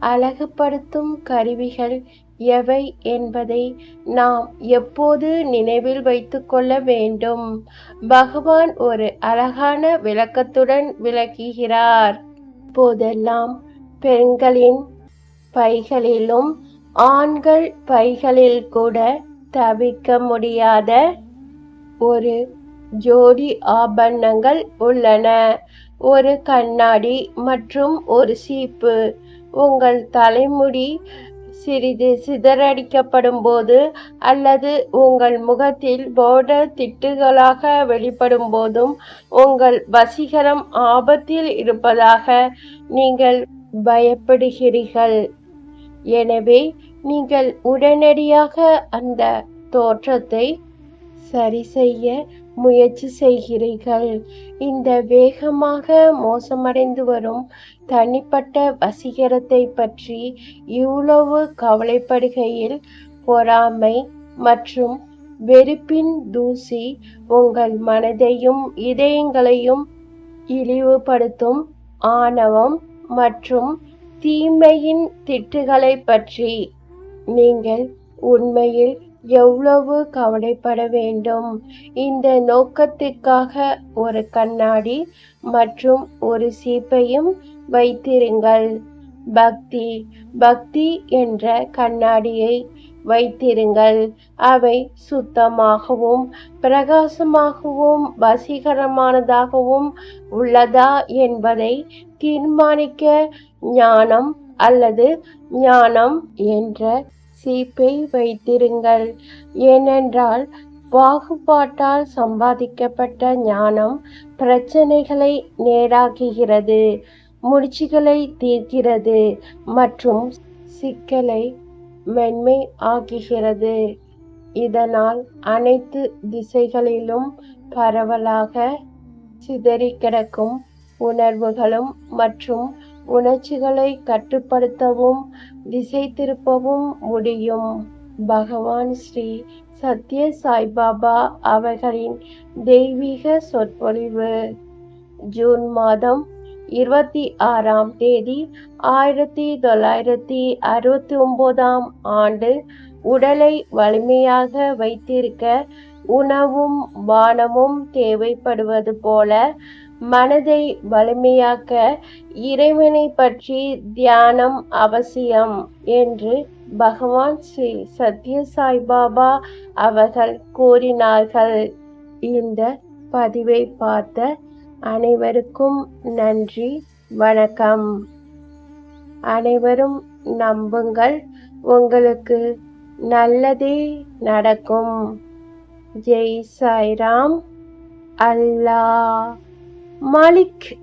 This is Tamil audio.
அழகுபடுத்தும் கருவிகள் எவை என்பதை நாம் எப்போது நினைவில் வைத்துக்கொள்ள வேண்டும்? பகவான் ஒரு அழகான விளக்கத்துடன் விளக்குகிறார். போதெல்லாம் பெண்களின் பைகளிலும் ஆண்கள் பைகளில் கூட தவிர்க்க முடியாத ஒரு ஜோடி ஆபரணங்கள் உள்ளன. ஒரு கண்ணாடி மற்றும் ஒரு சீப்பு. உங்கள் தலைமுடி சிறிது சிதறடிக்கப்படும் போது அல்லது உங்கள் முகத்தில் போர்டர் திட்டுகளாக வெளிப்படும் போதும் உங்கள் வசீகரம் ஆபத்தில் இருப்பதாக நீங்கள் பயப்படுகிறீர்கள். எனவே நீங்கள் உடனடியாக அந்த தோற்றத்தை சரி செய்ய முயற்சி செய்கிறீர்கள். இந்த வேகமாக மோசமடைந்து வரும் தனிப்பட்ட வசீகரத்தை பற்றி இவ்வளவு கவலைப்படுகையில் பொறாமை மற்றும் வெறுப்பின் தூசி உங்கள் மனதையும் இதயங்களையும் இழிவுபடுத்தும் ஆணவம் மற்றும் தீமையின் திட்டுகளை பற்றி நீங்கள் உண்மையில் எவ்வளவு கவலைப்பட வேண்டும்? இந்த நோக்கத்திற்காக ஒரு கண்ணாடி மற்றும் ஒரு சீப்பையும் வைத்திருங்கள். பக்தி பக்தி என்ற கண்ணாடியை வைத்திருங்கள். அவை சுத்தமாகவும் பிரகாசமாகவும் வசீகரமானதாகவும் உள்ளதா என்பதை தீர்மானிக்க ஞானம் அல்லது ஞானம் என்ற சீப்பை வைத்திருங்கள். ஏனென்றால் பாகுபாட்டால் சம்பாதிக்கப்பட்ட ஞானம் பிரச்சனைகளை நேராக்குகிறது முடிச்சுகளை தீர்க்கிறது மற்றும் சிக்கலை மென்மை ஆக்குகிறது. இதனால் அனைத்து திசைகளிலும் பரவலாக சிதறி கிடக்கும் உணர்வுகளும் மற்றும் உணர்ச்சிகளை கட்டுப்படுத்தவும் திசை திருப்பவும் முடியும். பகவான் ஸ்ரீ சத்ய சாய்பாபா அவர்களின் தெய்வீக சொற்பொழிவு. ஜூன் மாதம் இருபத்தி ஆறாம் தேதி ஆயிரத்தி தொள்ளாயிரத்தி அறுபத்தி ஒன்பதாம் ஆண்டு உடலை வலிமையாக வைத்திருக்க உணவும் வானமும் தேவைப்படுவது போல மனதை வலிமையாக்க இறைவனை பற்றி தியானம் அவசியம் என்று பகவான் ஸ்ரீ சத்ய சாய்பாபா அவர்கள் கூறினார்கள். இந்த பதிவை பார்த்த அனைவருக்கும் நன்றி வணக்கம். அனைவரும் நம்புங்கள் உங்களுக்கு நல்லதே நடக்கும். ஜெய் சாய்ராம். அல்லாஹ். Malik